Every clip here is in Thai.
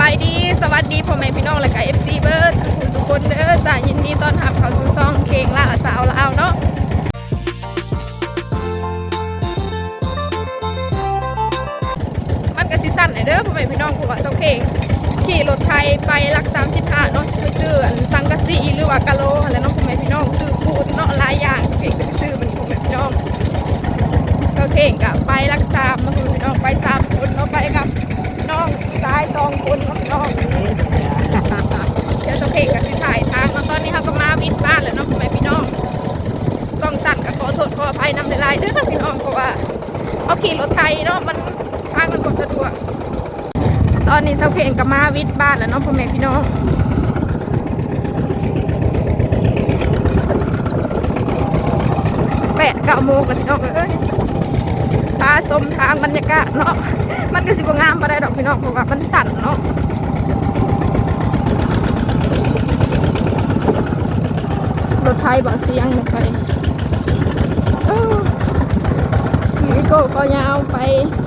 บายดี สวัสดีพ่อแม่พี่น้องและก็เอฟซีเบิร์ดสุขุสุคนเด้อจ้ายินดีต้อนรับเข้าสู่ซองเคงล่าสาวลาวเนาะมันก็สิสั้นหนเด้อพ่อแม่พี่น้องผู้ว่าซองเคงขี่รถไทยไปลักสามสิบห้าเนาะไปซื้อ พี่น้องเพราะว่าเอาขี่รถไทยเนาะมันทางมันบ่สะดวก ตอนนี้เจ้าเข่งกับมาวิดบ้านแล้วเนาะพ่อแม่พี่น้องแปดเก้าโมงกันพี่น้องเอ้ยตาสมทางบรรยากาศเนาะมันก็สิบงามบ่ได้ดอกพี่น้องเพราะว่ามันสั่นเนาะรถไฟบ่เสียงรถไฟเอ้าขี่วิ โก้ก็ยาวไป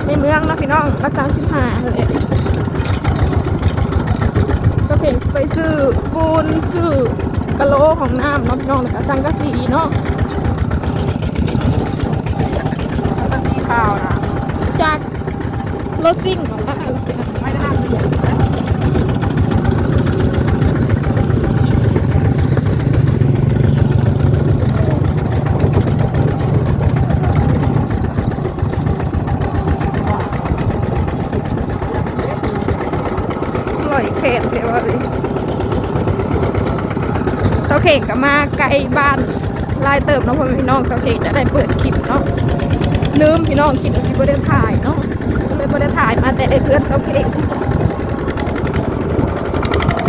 ในเมืองเนาะพี่น้องรักสามสิบห้าเลยก็เพ่งไปซื้อปูนซื้อกะโหลของน้ำเนาะพี่น้องแล้วก็สังกะสีเนาะมันมีข่าวนะจากรถซิ่งของบ้านเราสินะไม่ได้ห้ามเหยียบนะ อร่อยเข็ดเลยว่ะดิเสาเข่งก็มาไกลบ้านลายเติมน้องพ่อพี่น้องเสาเข่งจะได้เปิดคลิปเนาะลืมพี่น้องคิดว่าสิบ่ได้ถ่ายเนาะก็เลยบ่ได้ถ่ายมาแต่ไอ้เพื่อนเสาเข่ง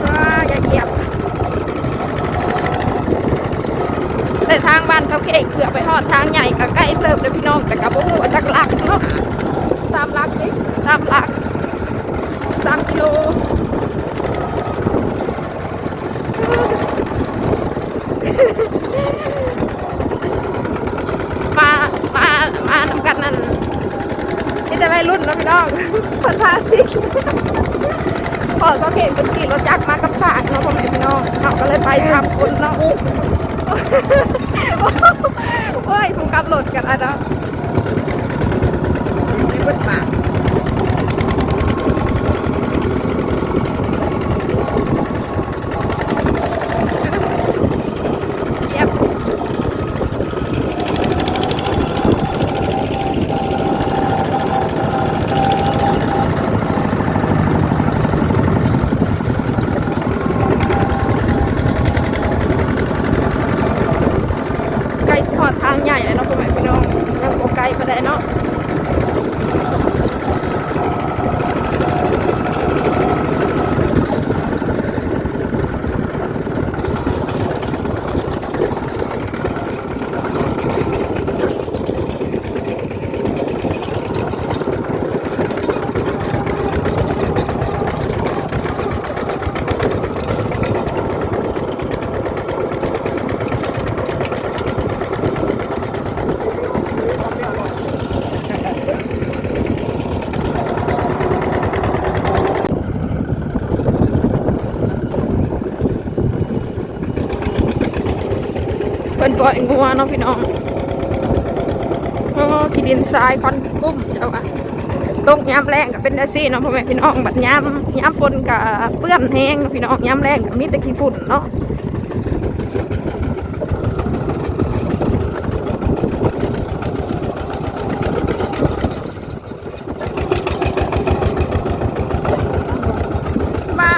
ว้าอย่เกียบแต่ทางบ้านเสาเข่งเกือบไปหอดทางใหญ่ก็ใกล้เติมเลยพี่น้องแต่กับบ่ฮู้ว่าจักหลักเนาะสามหลักดิสามหลักสามกิโล มา มา มานำกันนั่นนี่จะไปรุ่นเนาะพี่น้องคนพาสิพอก็เห็นเป็นขี่รถจักรมากับสารเนาะพ่อแม่พี่น้องเราก็เลยไปสามคนเนาะโอ้ยผมกลับรถกันอะเนาะ ไม่เปิดปาก เยียบไกลสอดทางใหญ่เลยเนาะพ่อแม่พี่น้องยังโกไกลไปได้เนาะ เพิ่นปล่อยงัวเนาะพี่น้องโอ้ที่ดินทรายคอนกุ้มเจ้าอะตกย้ำแรงกับเป็นดัซี่เนาะพ่อแม่พี่น้องบัดย้ำย้ำฝนกับเปื้อนแห้งพี่น้องย้ำแรงกับมีแต่ขี้ฝุ่นเนาะมา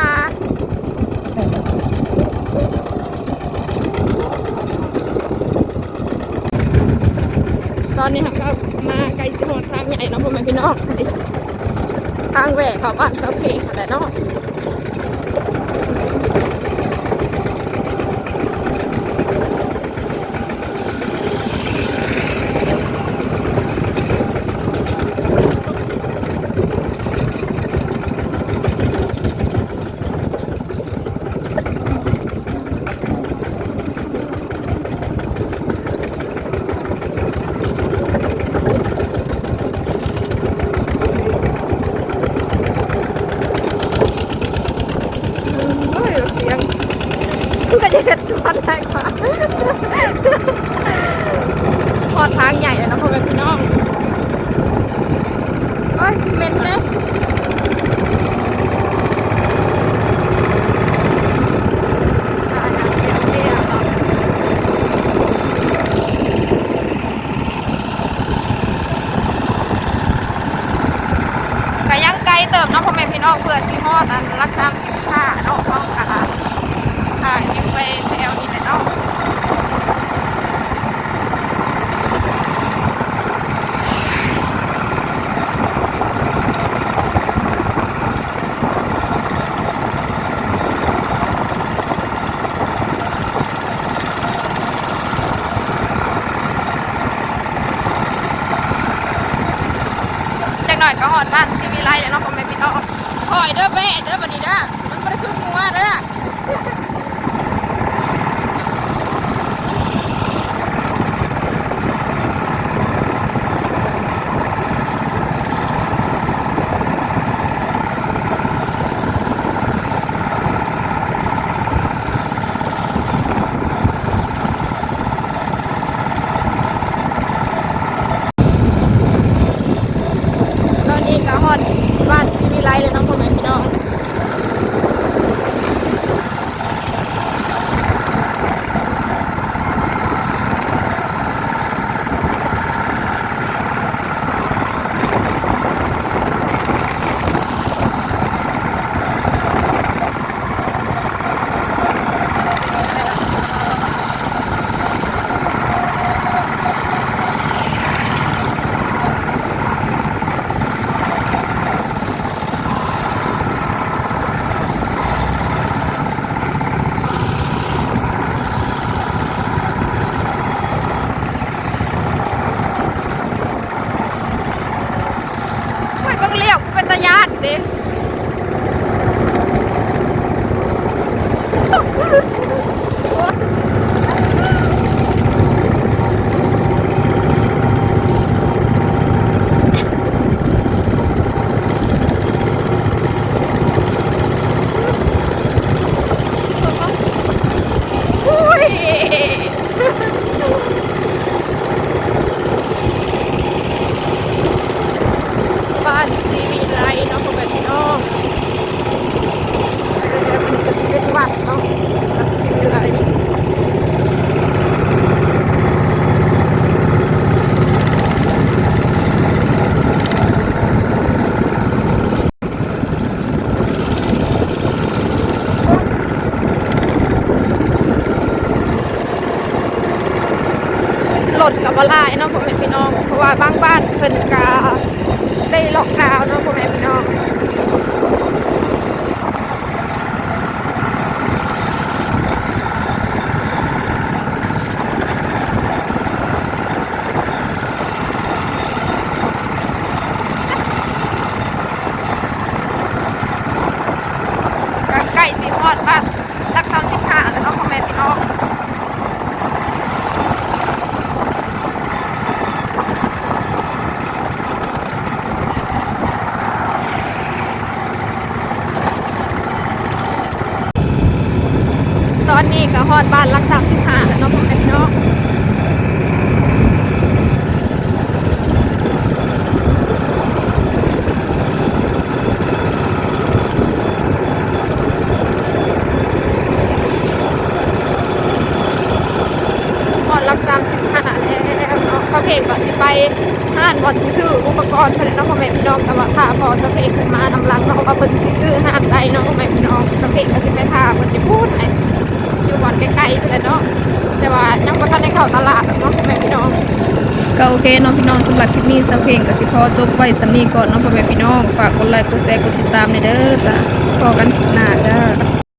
ต อนนี้เราก็มาไกลสิหดทางใหญ่เนาะพ่อแม่พี่น้องทางแหวกเขาบ้านเสาเข่งแต่นแหละเนาะ เห็ดทอดได้กว่าทอดทางใหญ่เลยนะพ่อแม่พี่น้องโอ้ยเม็นเลยอะอย่ย่างไกลเติมนาะพ่อแม่พี่น้องเพื่อที่ฮอดอันรักษาสิบห้าเนาะอ่ายังไปแถวนี้แหละเนาะ จักหน่อยก็หอด บ้านซีวีไลเนาะพ่อแม่พี่น้องคอยเด้อแม่เด้อบัดนี้เด้อมันบ่ได้คืองัวเด้อ ก็ล่าลายเนาะพ่อแม่พี่น้อง เพราะว่าบางบ้านเพิ่นกาได้ล็อกดาวน์เนาะพ่อแม่พี่น้อง ก็ใกล้สิฮอดบ้านรักสามสิบห้าแล้วเนาะพ่อแม่พี่น้อง ต อนนี้ก็ฮอดบ้านรักสาสิบห้าแล้วเนาะพ่อแม่พี่น้องบอลรับจำสิบห้าแล้วเนาะเขาเพลงก่อนสิไปห้านบอลซื้ออุปกรณ์เพื่อนเนาะพ่อแม่พี่น้องแต่ว่าพาพอจะเพลงขึ้นมานำรังเนาะว่าเพิ่นซื้อห้านใดเนาะพ่อแม่พี่น้องจเพลงก็สิไปพาเพิ่นจะพูดไหนอยู่บอลใกล้ๆเพื่อนเนาะแต่ว่ายังบ่ทันได้เข้าตลาดเนาะพ่อแม่พี่น้องก็โอเคเนาะพี่น้องสำหรับคลิปนี้สักเพลงกับสิพอจบไว้สำนีก่อนเนาะพ่อแม่พี่น้องฝากกดไลค์กดแชร์กดติดตามในเด้อจ้ะพอกันคลิปหน้าจ้า